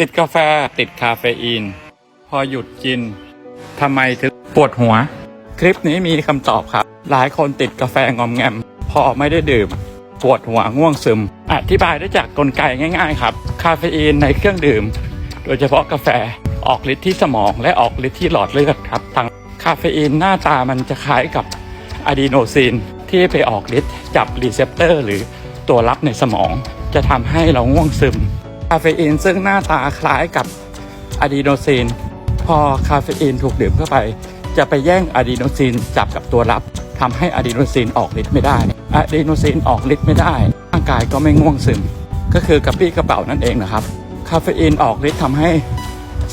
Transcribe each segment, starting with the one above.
ติดกาแฟติดคาเฟอีน พอหยุดกินทำไมถึงปวดหัว คลิปนี้มีคำตอบครับ หลายคนติดกาแฟงอมแงม พอไม่ได้ดื่ม ปวดหัวง่วงซึม อธิบายได้จากกลไกง่าย ๆ ครับ คาเฟอีนในเครื่องดื่ม โดยเฉพาะกาแฟออกฤทธิ์ที่สมองและออกฤทธิ์ที่หลอดเลือดครับทางคาเฟอีนหน้าตามันจะคล้ายกับอะดีโนซีนที่ไปออกฤทธิ์จับรีเซพเตอร์หรือตัวรับในสมอง จะทำให้เราง่วงซึมาเฟอีนซึ่งหน้าตาคล้ายกับอะดีโนซีน พอคาเฟอีนถูกดื่มเข้าไป จะไปแย่งอะดีโนซีนจับกับตัวรับทำให้อะดีโนซีนออกฤทธิ์ไม่ได้อะดีโนซีนออกฤทธิ์ไม่ได้ ร่างกายก็ไม่ง่วงซึม ก็คือกระปี้กระเป๋านั่นเองนะครับ คาเฟอีนออกฤทธิ์ทำให้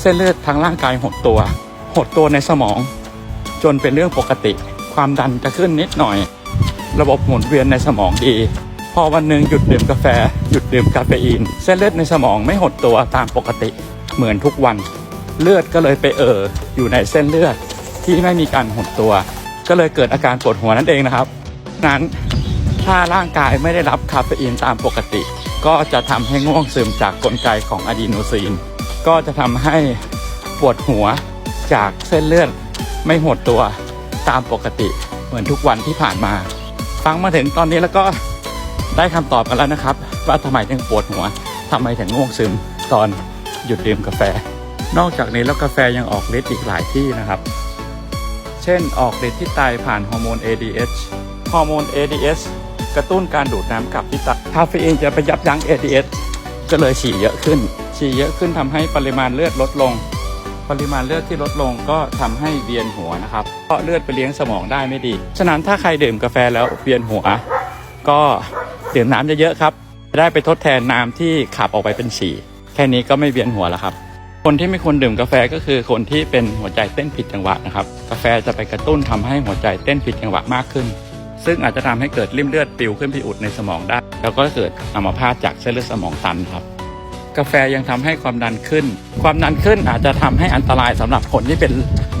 เส้นเลือดทั้งร่างกายหดตัว หดตัวในสมอง จนเป็นเรื่องปกติ ความดันจะขึ้นนิดหน่อย ระบบหมุนเวียนในสมองดี พอวันหนึ่งหยุดดื่มกาแฟ หยุดดื่มคาเฟอีน เส้นเลือดในสมองไม่หดตัวตามปกติเหมือนทุกวัน เลือดก็เลยไปเอ่ออยู่ในเส้นเลือดที่ไม่มีการหดตัว ก็เลยเกิดอาการปวดหัวนั่นเองนะครับ นั้นถ้าร่างกายไม่ได้รับคาเฟอีนตามปกติ ก็จะทำให้ง่วงซึมจากกลไกของอะดีโนซีน ก็จะทำให้ปวดหัวจากเส้นเลือดไม่หดตัวตามปกติเหมือนทุกวันที่ผ่านมา ฟังมาถึงตอนนี้แล้วก็ ได้คำตอบกันแล้วนะครับ ว่าทำไมถึงปวดหัวทำไมถึงง่วงซึมตอนหยุดดื่มกาแฟ นอกจากนี้แล้วกาแฟยังออกฤทธิ์อีกหลายที่นะครับ เช่นออกฤทธิ์ที่ไตผ่านฮอร์โมน ADH ฮอร์โมน ADH กระตุ้นการดูดน้ำกลับที่ไตคาเฟอีนจะไปยับยั้ง ADH ก็เลยฉี่เยอะขึ้น ฉี่เยอะขึ้นทำให้ปริมาณเลือดลดลง ปริมาณเลือดที่ลดลงก็ทำให้เวียนหัวนะครับ เพราะเลือดไปเลี้ยงสมองได้ไม่ดี ฉะนั้นถ้าใครดื่มกาแฟแล้วเวียนหัว ก็ดื่มน้ำเยอะๆครับจะได้ไปทดแทนน้ำที่ขับออกไปเป็นฉี่แค่นี้ก็ไม่เวียนหัวแล้วครับ คนที่ไม่ควรดื่มกาแฟก็คือคนที่เป็นหัวใจเต้นผิดจังหวะนะครับ กาแฟจะไปกระตุ้นทำให้หัวใจเต้นผิดจังหวะมากขึ้น ซึ่งอาจจะทำให้เกิดริ่มเลือดปิวขึ้นไปอุดในสมองได้ แล้วก็เกิดอัมพาตจากเส้นเลือดสมองตันครับ กาแฟยังทำให้ความดันขึ้น ความดันขึ้นอาจจะทำให้อันตรายสำหรับคนที่เป็น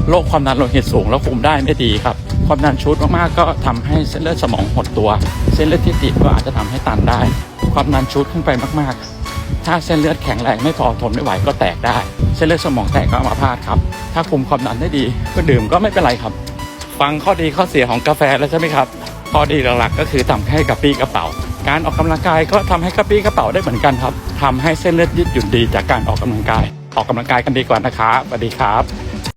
โรคความดันโลหิตสูงแล้วคุมได้ไม่ดีครับ ความดันชุดมากๆก็ทำให้เส้นเลือดสมองหดตัว เส้นเลือดที่ติดก็อาจจะทำให้ตันได้ ความดันชุดขึ้นไปมากๆ ถ้าเส้นเลือดแข็งแรงไม่พอทนไม่ไหวก็แตกได้ เส้นเลือดสมองแตกก็อัมพาตครับ ถ้าคุมความดันได้ดีก็ดื่มก็ไม่เป็นไรครับ ฟังข้อดีข้อเสียของกาแฟแล้วใช่ไหมครับข้อดีหลักๆก็คือทำให้กระปี้กระเป๋า การออกกำลังกายก็ทำให้กระปี้กระเป๋าได้เหมือนกันครับทำให้เส้นเลือดยืดหยุ่นดีจากการออกกำลังกาย ออกกำลังกายกันดีกว่านะคะบสวัสดีครับ